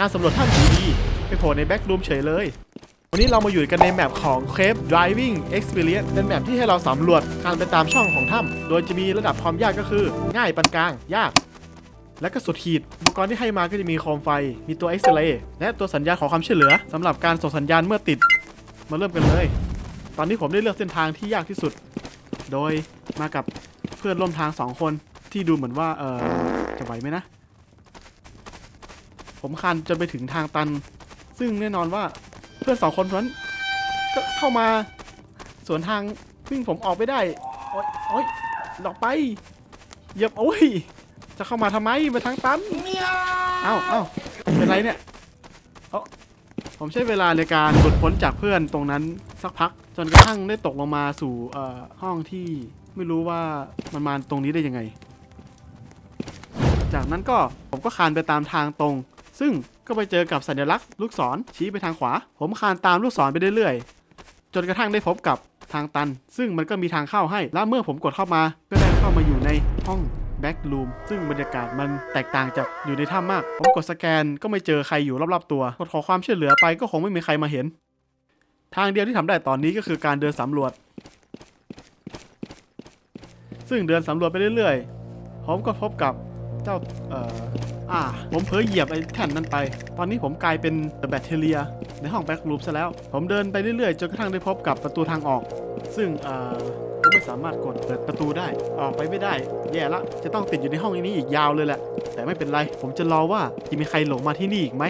การสำรวจถ้ำดีไปโผล่ในแบ็กรูมเฉยเลย วันนี้เรามาอยู่กันในแมปของ Cave Driving Experience เป็นแมปที่ให้เราสำรวจการไปตามช่องของถ้ำโดยจะมีระดับความยากก็คือ ง่ายปานกลาง ยาก และก็สุดขีดอุปกรณ์ที่ให้มาก็จะมีโคมไฟ มีตัวเอ็กซเรย์และตัวสัญญาณขอความช่วยเหลือสำหรับการส่งสัญญาณเมื่อติด มาเริ่มกันเลย ตอนนี้ผมได้เลือกเส้นทางที่ยากที่สุด โดยมากับเพื่อนร่วมทางสองคนที่ดูเหมือนว่าเออจะไหวไหมนะ ผมคันจนไปถึงทางตัน ซึ่งแน่นอนว่าเพื่อนสองคนนั้นก็เข้ามาสวนทางซึ่งผมออกไม่ได้โอ๊ยโอ๊ยหลอกไปเหยียบโอ้ย จะเข้ามาทำไมมาทางตันเอ้าเอ้าเป็นไรเนี่ยเอ้าผมใช้เวลาในการหลุดพ้นจากเพื่อนตรงนั้นสักพัก จนกระทั่งได้ตกลงมาสู่เอ่อห้องที่ไม่รู้ว่ามันมาตรงนี้ได้ยังไง จากนั้นก็ผมก็คานไปตามทางตรง ซึ่งก็ไปเจอกับสัญลักษณ์ลูกศรชี้ไปทางขวา ผมคานตามลูกศรไปเรื่อยๆ จนกระทั่งได้พบกับทางตัน ซึ่งมันก็มีทางเข้าให้ และเมื่อผมกดเข้ามา ก็ได้เข้ามาอยู่ในห้องแบ็กรูมซึ่งบรรยากาศมันแตกต่างจากอยู่ในถ้ำมาก ผมกดสแกนก็ไม่เจอใครอยู่รอบๆตัว กดขอความช่วยเหลือไปก็คงไม่มีใครมาเห็น ทางเดียวที่ทำได้ตอนนี้ก็คือการเดินสำรวจ ซึ่งเดินสำรวจไปเรื่อยๆ ผมก็พบกับ เจ้าเอ่ออ่า ผมเผลอเหยียบไอ้แท่นนั้นไป ตอนนี้ผมกลายเป็นแบคทีเรีย ในห้องแบ็กรูปซะแล้ว ผมเดินไปเรื่อยๆ จนกระทั่งได้พบกับประตูทางออก ซึ่งเอ่อผมไม่สามารถกดเปิดประตูได้ ออกไปไม่ได้ แย่ละ จะต้องติดอยู่ในห้องนี้อีกยาวเลยแหละ แต่ไม่เป็นไร ผมจะรอว่าจะมีใครหลงมาที่นี่อีกไหม